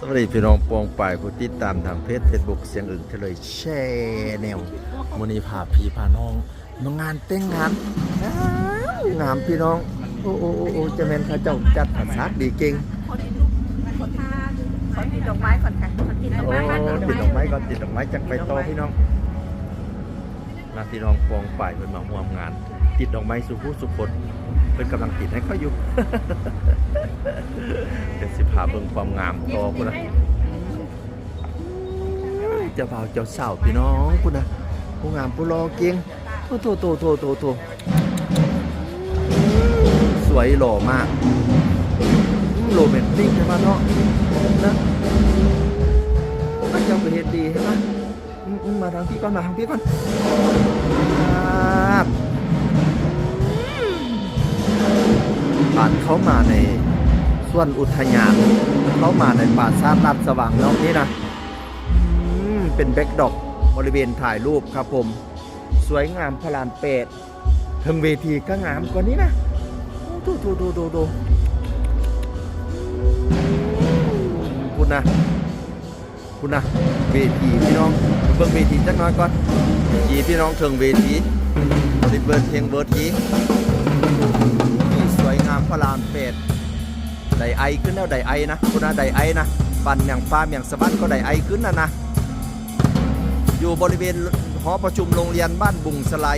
สวัสดีพี่น้องปองป่ายผู้ติดตามทางเพจเฟซบุ๊กเสียงอึ่งทะเลยแช่แนวมณีพาพี่พาน้องมางานแต่งงานงามงามพี่น้อง โอ้โอ้โอ้โอ้เจะแม่นเข้าเจ้าจัดผัดซักดีเก่งขอติดลูกขอทานติดดอกไม้ก่อนค่ะขอติดดอกโอ้ไม้ก่อนติดดอกไม้ก่อนติดดอกไม้จังไปต่อพี่น้องนะพี่น้องปองป่ายเป็นมาห่วมงาน ติดดอกไม้สุผู้สุคน เป็นกำลังติดให้เขาอยู่เป็นสิพาเบิ่งความงามต่อพุ่นนะเจ้าบ่าวเจ้าสาวพี่น้องคุณนะผู้งามผู้รอเก่งโอ้โถโถโถโถโถสวยหล่อมากโรแมนติกใช่ไหมเนาะนะพระเจ้าก็เฮ็ดดีใช่ไหมมอืมมาทางพี่ก่อนมาทางพี่ก่อน่านเข้ามาในส่วนอุทยานเข้ามาในป่าซาดลัดสว่างนาะนี่นะเป็นแบ็กดอปบริเวณถ่ายรูปครับผม สวยงามพลานเป็ดถึงเวทีก็งามกว่านี้นะดูดูดูดูดูคุณนะคุณนะเวทีพี่น้องเบิ่งเวทีจักน้อยก่อนยีพี่น้องถึงเวทีบริเวณเพลงเวที นี่สวยงามพลานเป็ดไดไอขึ้นแล้วไดไอนะคุณนะไดไอนะปั่นอย่างฟ้าอย่างสะบัดก็ไดไอขึ้นนะนะ อยู่บริเวณหอประชุมโรงเรียนบ้านบุงสไล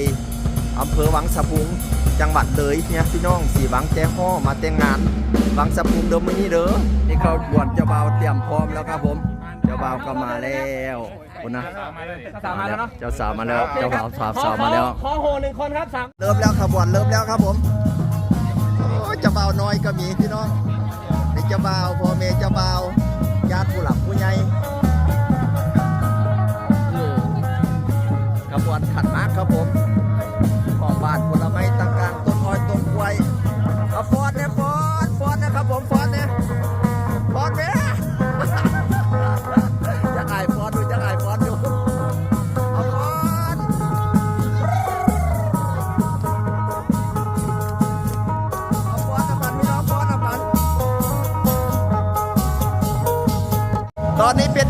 อำเภอวังสะพุงจังหวัดเลยเนี่ยพี่น้องสี่วังแจ้ฮ้อมาแต่งงานวังสะพุงเดิมไม่นี่เด้อนี่เขาบวนเจ้าบ่าวเตรียมพร้อมแล้วครับผมเจ้าบ่าวก็มาแล้วคุณนะสามมาแล้วเนาะเจ้าสาวมาแล้วเจ้าบ่าวสาวสาวมาแล้วขอโหหนึ่งคนครับสามเริ่มแล้วขบวนเริ่มแล้วครับผม จะเบาน้อยก็มีพี่น้องเด็กจะเบาพ่อแม่จะเบาญาติผู้หลักผู้ใหญ่ขบวนขันมากครับผม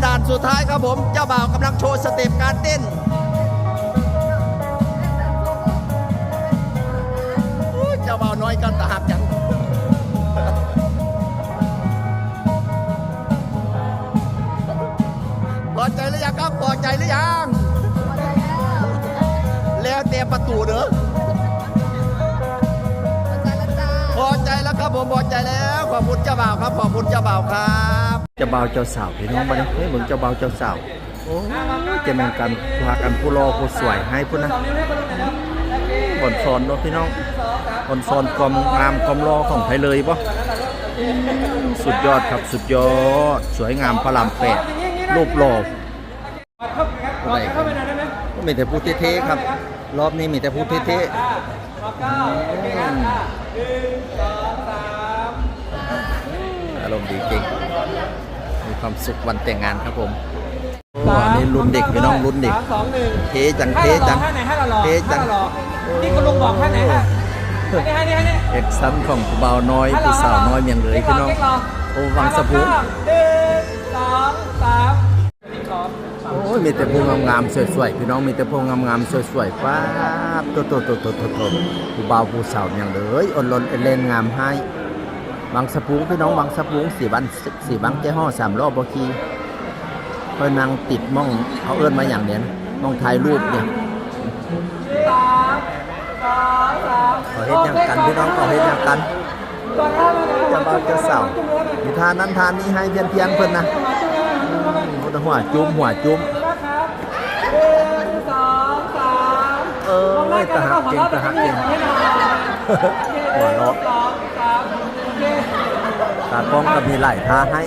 ด่านสุดท้ายครับผม เจ้าบ่าวกำลังโชว์สเต็ปการเต้นอุ๊ยเจ้าบ่าวน้อยกันตะหักจังพอใจหรือยังครับพอใจหรือยัง แล้วเตรียมประตูเด้อพอใจแล้วครับผมพอใจแล้ว ขอบคุณเจ้าบ่าวครับ ขอบคุณเจ้าบ่าวครับเจ้าบ่าวเจ้าสาวพี่น้องมาเนี่ยเฮ้ยเหมือนเจ้าบ่าวเจ้าสาวโอ้จะแม่งกันพากันผู้รอผู้สวยให้พุ่นนะอ่อนสอนเนาะพี่น้องอ่อนสอนความงามความรอของไทยเลยปะสุดยอดครับสุดยอด สวยงามพระรามแปดรูปหล่อไรครับมีแต่พูดเท่ๆครับ รอบนี้มีแต่พูดเท่ๆอารมอารมณ์ดีเก่ง มีความสุขวันแต่งงานครับผมอันนี้รุ่นเด็กพี่น้องรุ่นเด็กสามสองหนึ่งเทจังให้เทเรารจัองให้ไหนให้เรารอเทจังให้เรารอนี่คุณลุงบอกให้ไหนฮะให้นี่ให้นี่ให้นี่เอกซันของผู้บ่าวน้อยผู้สาวน้อยเมียงเลยพี่น้องโอ้วังสะพุงหนึ่งสองสามนี่ขอโอ้ยมีแต่พวงงามๆสวยๆพี่น้องมีแต่พวงงามๆสวยๆฟ้าบโตโตโตโตโตโตผู้บ่าวผู้สาวเมียงเลยอ่อนล้นเล่นงามให้ บางสะพุงพี่น้องบางสะพุงสี่วันสี่บังแจ้ห่อสามรอบบอคีเพิ่นนั่งติดม่องเขาเอื้อนมาอย่างเนี้ยนม่องถ่ายรูปเนี่ยขอเฮ็ดหยังกันพี่น้องขอเฮ็ดหยังกันก่อนหน้านั้นนเจะบ่าวเจะสาวมีทานนั้นทานนี้ให้เพียงเพียงๆเพิ่นนะหัวจุ้มหัวจุ้มนะครับหนึ่งสองสามเอ้ยตะหักเก่งตะหักเก่งหัวเราะ สองสามโอเค ตากล้องก็มีหลายท่าให้